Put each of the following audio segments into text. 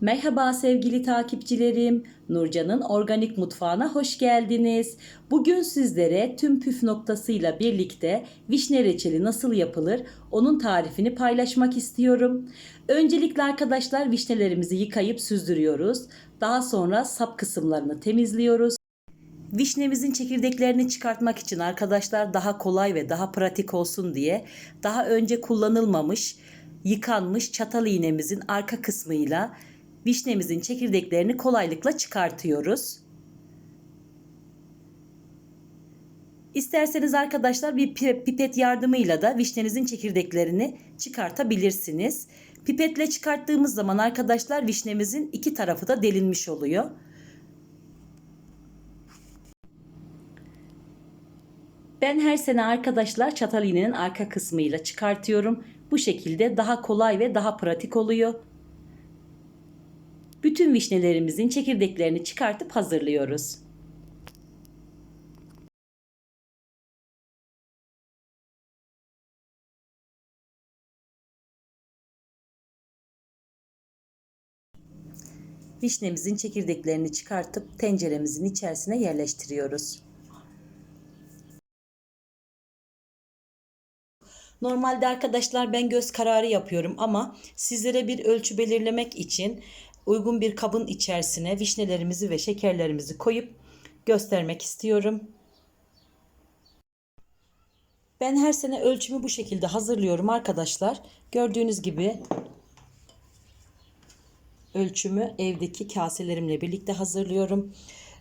Merhaba sevgili takipçilerim. Nurcan'ın organik mutfağına hoş geldiniz. Bugün sizlere tüm püf noktasıyla birlikte vişne reçeli nasıl yapılır onun tarifini paylaşmak istiyorum. Öncelikle arkadaşlar vişnelerimizi yıkayıp süzdürüyoruz. Daha sonra sap kısımlarını temizliyoruz. Vişnemizin çekirdeklerini çıkartmak için arkadaşlar daha kolay ve daha pratik olsun diye daha önce kullanılmamış, yıkanmış çatal iğnemizin arka kısmıyla vişnemizin çekirdeklerini kolaylıkla çıkartıyoruz. İsterseniz arkadaşlar bir pi- pipet yardımıyla da vişnenizin çekirdeklerini çıkartabilirsiniz. Pipetle çıkarttığımız zaman arkadaşlar vişnemizin iki tarafı da delinmiş oluyor. Ben her sene arkadaşlar çatal iğnenin arka kısmıyla çıkartıyorum. Bu şekilde daha kolay ve daha pratik oluyor. Bütün vişnelerimizin çekirdeklerini çıkartıp hazırlıyoruz. Vişnemizin çekirdeklerini çıkartıp tenceremizin içerisine yerleştiriyoruz. Normalde arkadaşlar ben göz kararı yapıyorum ama sizlere bir ölçü belirlemek için uygun bir kabın içerisine vişnelerimizi ve şekerlerimizi koyup göstermek istiyorum. Ben her sene ölçümü bu şekilde hazırlıyorum arkadaşlar. Gördüğünüz gibi ölçümü evdeki kaselerimle birlikte hazırlıyorum.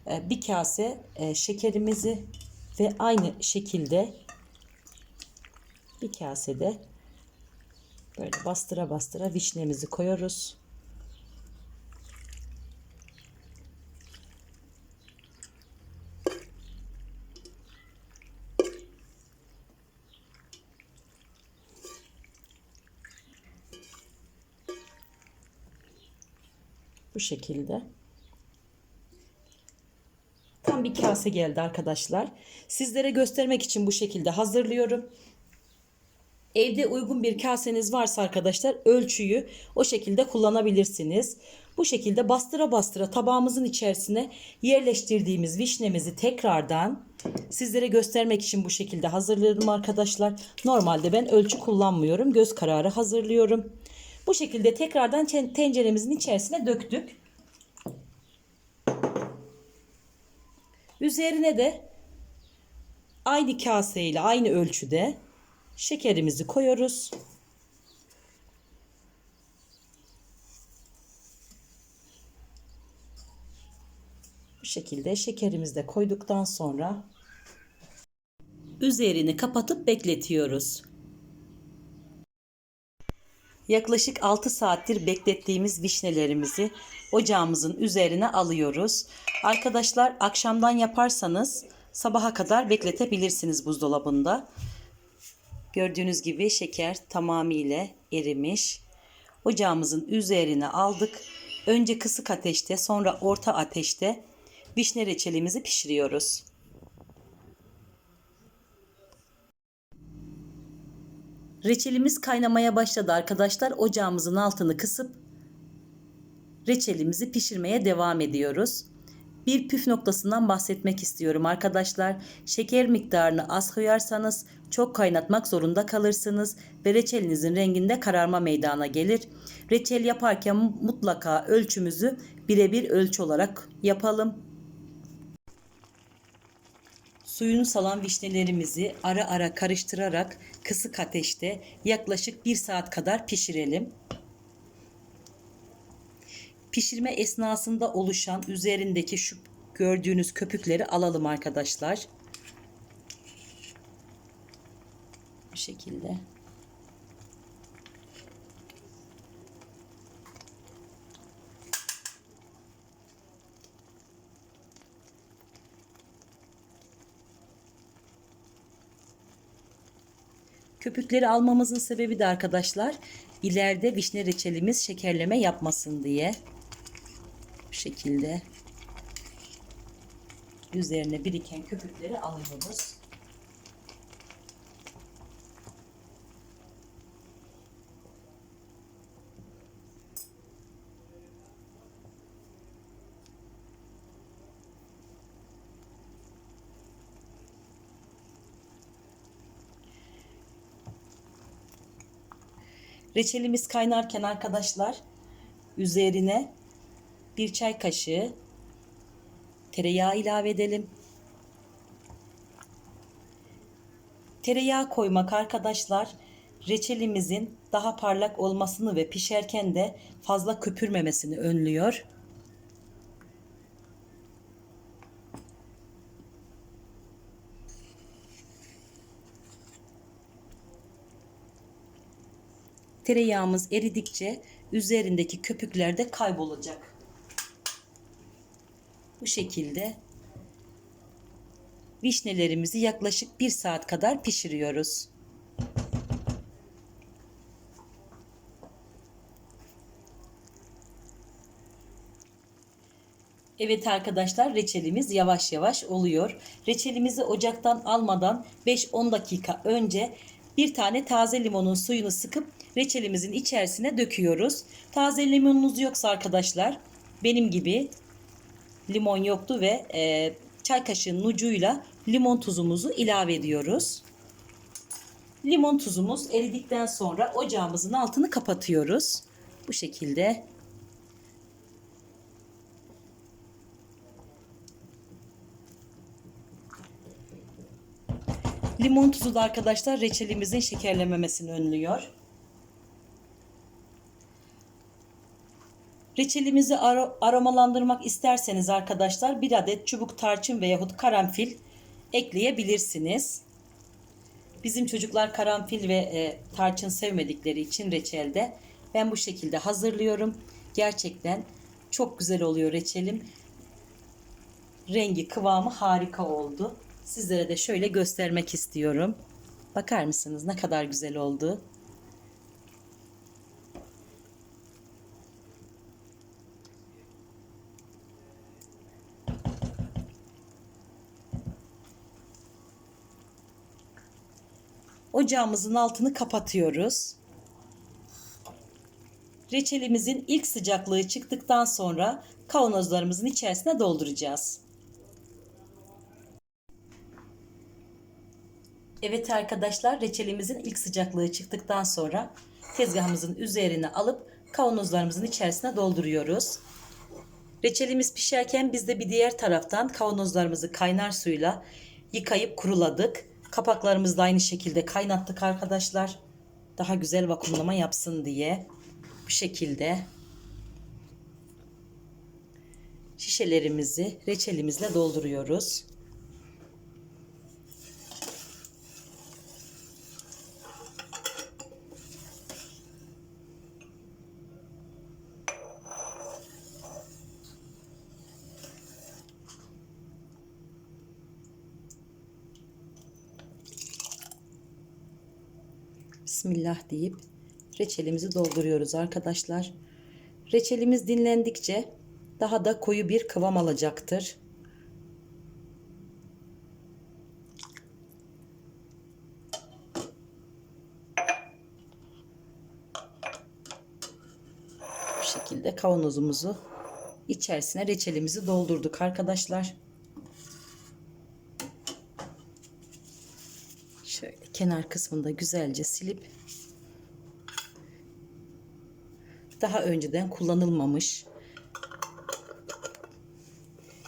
Ee, Bir kase e, şekerimizi ve aynı şekilde bir kasede böyle bastıra bastıra vişnemizi koyuyoruz. Bu şekilde. Tam bir kase geldi arkadaşlar. Sizlere göstermek için bu şekilde hazırlıyorum. Evde uygun bir kaseniz varsa arkadaşlar ölçüyü o şekilde kullanabilirsiniz. Bu şekilde bastıra bastıra tabağımızın içerisine yerleştirdiğimiz vişnemizi tekrardan sizlere göstermek için bu şekilde hazırladım arkadaşlar. Normalde ben ölçü kullanmıyorum. Göz kararı hazırlıyorum. Bu şekilde tekrardan ten- tenceremizin içerisine döktük. Üzerine de aynı kaseyle aynı ölçüde şekerimizi koyuyoruz. Bu şekilde şekerimizi de koyduktan sonra üzerini kapatıp bekletiyoruz. Yaklaşık 6 saattir beklettiğimiz vişnelerimizi ocağımızın üzerine alıyoruz. Arkadaşlar akşamdan yaparsanız sabaha kadar bekletebilirsiniz buzdolabında. Gördüğünüz gibi şeker tamamıyla erimiş. Ocağımızın üzerine aldık. Önce kısık ateşte sonra orta ateşte vişne reçelimizi pişiriyoruz. Reçelimiz kaynamaya başladı arkadaşlar. Ocağımızın altını kısıp reçelimizi pişirmeye devam ediyoruz. Bir püf noktasından bahsetmek istiyorum arkadaşlar. Şeker miktarını az koyarsanız çok kaynatmak zorunda kalırsınız ve reçelinizin renginde kararma meydana gelir. Reçel yaparken mutlaka ölçümüzü birebir ölçü olarak yapalım. Suyunu salan vişnelerimizi ara ara karıştırarak kısık ateşte yaklaşık 1 saat kadar pişirelim. Pişirme esnasında oluşan üzerindeki şu gördüğünüz köpükleri alalım arkadaşlar. Bu şekilde. Köpükleri almamızın sebebi de arkadaşlar ileride vişne reçelimiz şekerleme yapmasın diye. Bu şekilde üzerine biriken köpükleri alıyoruz. Reçelimiz kaynarken arkadaşlar üzerine bir çay kaşığı tereyağı ilave edelim. Tereyağı koymak arkadaşlar reçelimizin daha parlak olmasını ve pişerken de fazla köpürmemesini önlüyor. Tereyağımız eridikçe üzerindeki köpükler de kaybolacak. Bu şekilde vişnelerimizi yaklaşık 1 saat kadar pişiriyoruz. Evet arkadaşlar reçelimiz yavaş yavaş oluyor. Reçelimizi ocaktan almadan 5-10 dakika önce bir tane taze limonun suyunu sıkıp reçelimizin içerisine döküyoruz. Taze limonunuz yoksa arkadaşlar benim gibi limon yoktu ve e, çay kaşığının ucuyla limon tuzumuzu ilave ediyoruz. Limon tuzumuz eridikten sonra ocağımızın altını kapatıyoruz. Bu şekilde Limon tuzu da arkadaşlar reçelimizin şekerlememesini önlüyor. Reçelimizi ar aromalandırmak isterseniz arkadaşlar bir adet çubuk tarçın veyahut karanfil ekleyebilirsiniz. Bizim çocuklar karanfil ve e, tarçın sevmedikleri için reçelde ben bu şekilde hazırlıyorum. Gerçekten çok güzel oluyor reçelim. Rengi kıvamı harika oldu. Sizlere de şöyle göstermek istiyorum. Bakar mısınız ne kadar güzel oldu. Ocağımızın altını kapatıyoruz. Reçelimizin ilk sıcaklığı çıktıktan sonra kavanozlarımızın içerisine dolduracağız. Evet arkadaşlar reçelimizin ilk sıcaklığı çıktıktan sonra tezgahımızın üzerine alıp kavanozlarımızın içerisine dolduruyoruz. Reçelimiz pişerken biz de bir diğer taraftan kavanozlarımızı kaynar suyla yıkayıp kuruladık. Kapaklarımızı da aynı şekilde kaynattık arkadaşlar. Daha güzel vakumlama yapsın diye. Bu şekilde şişelerimizi reçelimizle dolduruyoruz. Bismillah deyip reçelimizi dolduruyoruz arkadaşlar. Reçelimiz dinlendikçe daha da koyu bir kıvam alacaktır. Bu şekilde kavanozumuzu içerisine reçelimizi doldurduk arkadaşlar. Şöyle kenar kısmında güzelce silip daha önceden kullanılmamış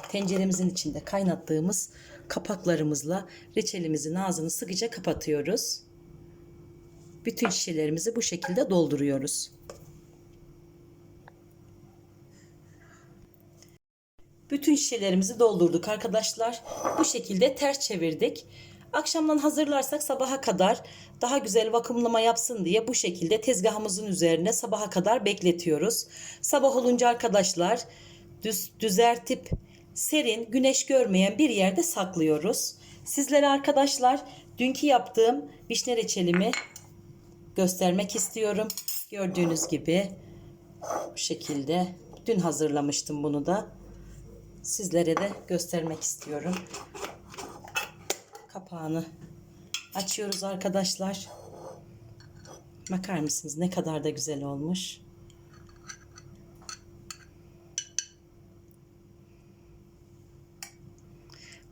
tenceremizin içinde kaynattığımız kapaklarımızla reçelimizin ağzını sıkıca kapatıyoruz. Bütün şişelerimizi bu şekilde dolduruyoruz. Bütün şişelerimizi doldurduk arkadaşlar. Bu şekilde ters çevirdik. Akşamdan hazırlarsak sabaha kadar daha güzel vakumlama yapsın diye bu şekilde tezgahımızın üzerine sabaha kadar bekletiyoruz. Sabah olunca arkadaşlar düz, düzeltip serin, güneş görmeyen bir yerde saklıyoruz. Sizlere arkadaşlar dünkü yaptığım vişne reçelimi göstermek istiyorum. Gördüğünüz gibi bu şekilde dün hazırlamıştım bunu da. Sizlere de göstermek istiyorum kapağını açıyoruz arkadaşlar. Bakar mısınız ne kadar da güzel olmuş.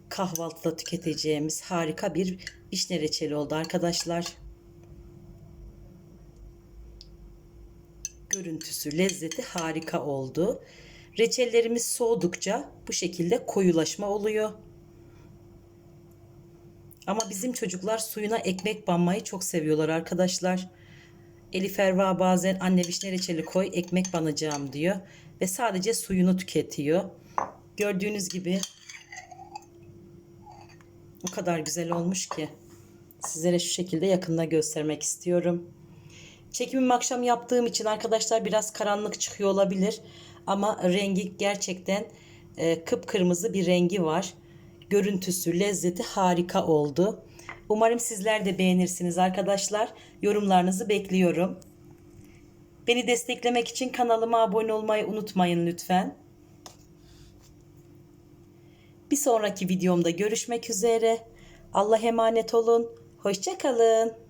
Kahvaltıda tüketeceğimiz harika bir vişne reçeli oldu arkadaşlar. görüntüsü, lezzeti harika oldu. Reçellerimiz soğudukça bu şekilde koyulaşma oluyor. Ama bizim çocuklar suyuna ekmek banmayı çok seviyorlar arkadaşlar. Elif Erva bazen anne vişne reçeli koy ekmek banacağım diyor. Ve sadece suyunu tüketiyor. Gördüğünüz gibi o kadar güzel olmuş ki. Sizlere şu şekilde yakında göstermek istiyorum. Çekimimi akşam yaptığım için arkadaşlar biraz karanlık çıkıyor olabilir. Ama rengi gerçekten e, kıpkırmızı bir rengi var. Görüntüsü, lezzeti harika oldu. Umarım sizler de beğenirsiniz arkadaşlar. Yorumlarınızı bekliyorum. Beni desteklemek için kanalıma abone olmayı unutmayın lütfen. Bir sonraki videomda görüşmek üzere. Allah emanet olun. Hoşçakalın.